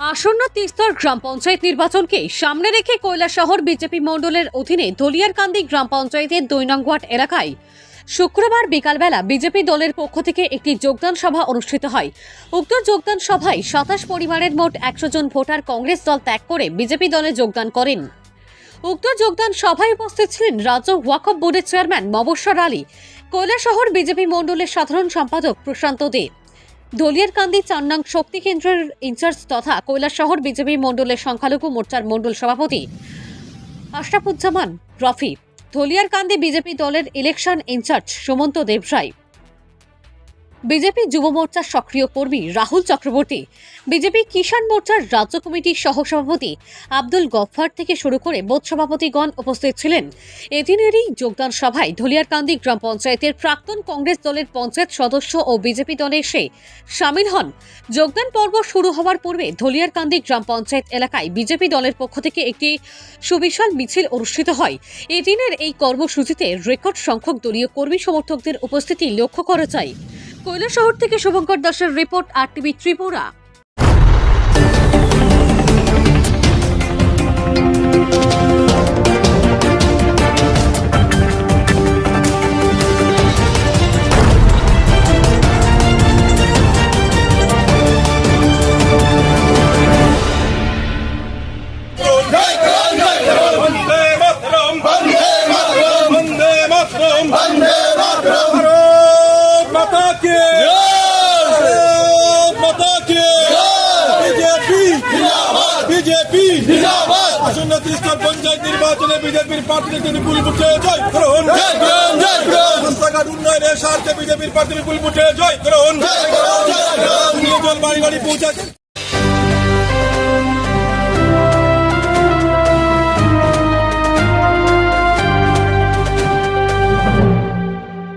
আসন্ন তিস্তর গ্রাম পঞ্চায়েত নির্বাচনকে সামনে রেখে শহর বিজেপি মণ্ডলের অধীনে দলিয়ারকান্দি গ্রাম পঞ্চায়েতের দৈনংঘাট এলাকায় শুক্রবার বিকালবেলা বিজেপি দলের পক্ষ থেকে একটি যোগদান সভা অনুষ্ঠিত হয়। উক্ত যোগদান সভায় সাতাশ পরিবারের মোট একশো জন ভোটার কংগ্রেস দল ত্যাগ করে বিজেপি দলে যোগদান করেন। উক্ত যোগদান সভায় উপস্থিত ছিলেন রাজ্য ওয়াকফ বোর্ডের চেয়ারম্যান মবস্বর আলী কৈলাসহর বিজেপি মণ্ডলের সাধারণ সম্পাদক প্রশান্ত দে দলিয়ারকান্দি চান্নাং শক্তি কেন্দ্রের ইনচার্জ তথা কৈলাসহর বিজেপি মণ্ডলের সংখ্যালঘু মোর্চার মণ্ডল সভাপতি আশরাফুজ্জামান রফি ধলিয়ারকান্দি বিজেপি দলের election in charge Sumanta Debroy BJP যুব মোর্চার সক্রিয় কর্মী রাহুল চক্রবর্তী, বিজেপি কিষাণ মোর্চার রাজ্য কমিটির সহসভাপতি আব্দুল গফফার থেকে শুরু করে বোধ সভাপতিগণ উপস্থিত ছিলেন। এদিনেরই যোগদান সভায় ধলিয়ারকান্দি গ্রাম পঞ্চায়েতের প্রাক্তন কংগ্রেস দলের পঞ্চায়েত সদস্য ও বিজেপি দলে এসে সামিল হন। যোগদান পর্ব শুরু হওয়ার পূর্বে ধলিয়ারকান্দি গ্রাম পঞ্চায়েত এলাকায় বিজেপি দলের পক্ষ থেকে একটি সুবিশাল মিছিল অনুষ্ঠিত হয়। এদিনের এই কর্মসূচিতে রেকর্ড সংখ্যক দলীয় কর্মী সমর্থকদের উপস্থিতি লক্ষ্য করা যায়। কৈলাসহর থেকে শুভঙ্কর দাসের report R TV Tripura. Vande Mataram Vande Mataram Bharat Mata কে জয়! ভারত মাতা কে জয়! বিজেপি! বিজেপি! আসন্ন ত্রিস্তর পঞ্চায়েত নির্বাচনে বিজেপির জন্য বিপুল ভোটে জয় গ্রহণ! রাস্তাঘাট উন্নয়নের স্বার্থে বিজেপির প্রার্থী বিপুল ভোটে জয়! জল বাড়ি বাড়ি পৌঁছাচ্ছে